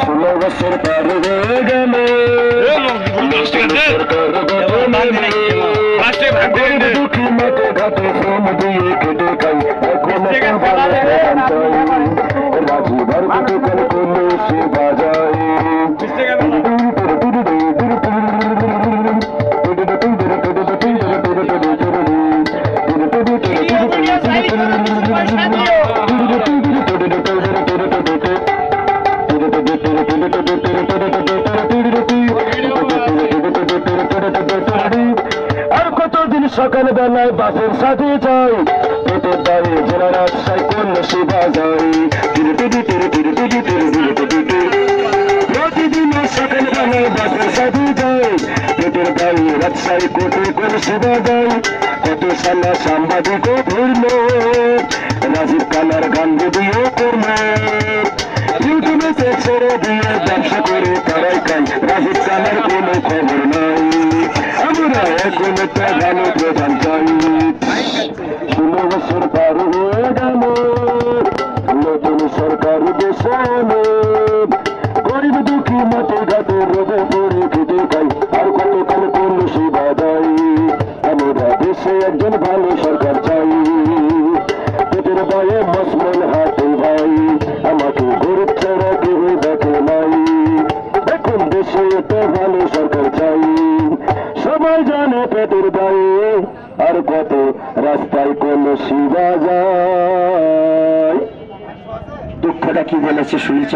ষোলো বছর পার হয়ে গেল দুঃখী মাঠে ঘাটে শ্রম দিয়ে কেটে খাই এখন রাজি সকাল বেলায় বাসের সাথে যাই পেটের দায়ে জেলা রাজশাহী কোন সেবা যাই প্রতিদিন সকাল বেলায় বাসের সাথে যাই পেটের রাজশাহী কোন যাই কত সালা সাংবাদিক রাজীব কালার গান ইউটিউবে ছেড়ে দিয়ে ব্যবসা করে তারাই খাই রাজীব কালার একটা ভালো প্রধান ষোলো বছর পার হয়ে গেল নতুন সরকার দেশে। গরিব দুঃখী মাঠে ঘাটে রোদে পড়ে খেতে খাই আর কত কাল করল সেবা দেয় আমরা দেশে একজন ভালো সরকার চাই পেটের ভালো সরকার চাই পেটের দায়ে আর কত রাস্তায় কোন শিবা যায় দুঃখটা কি বলেছে শুনেছ?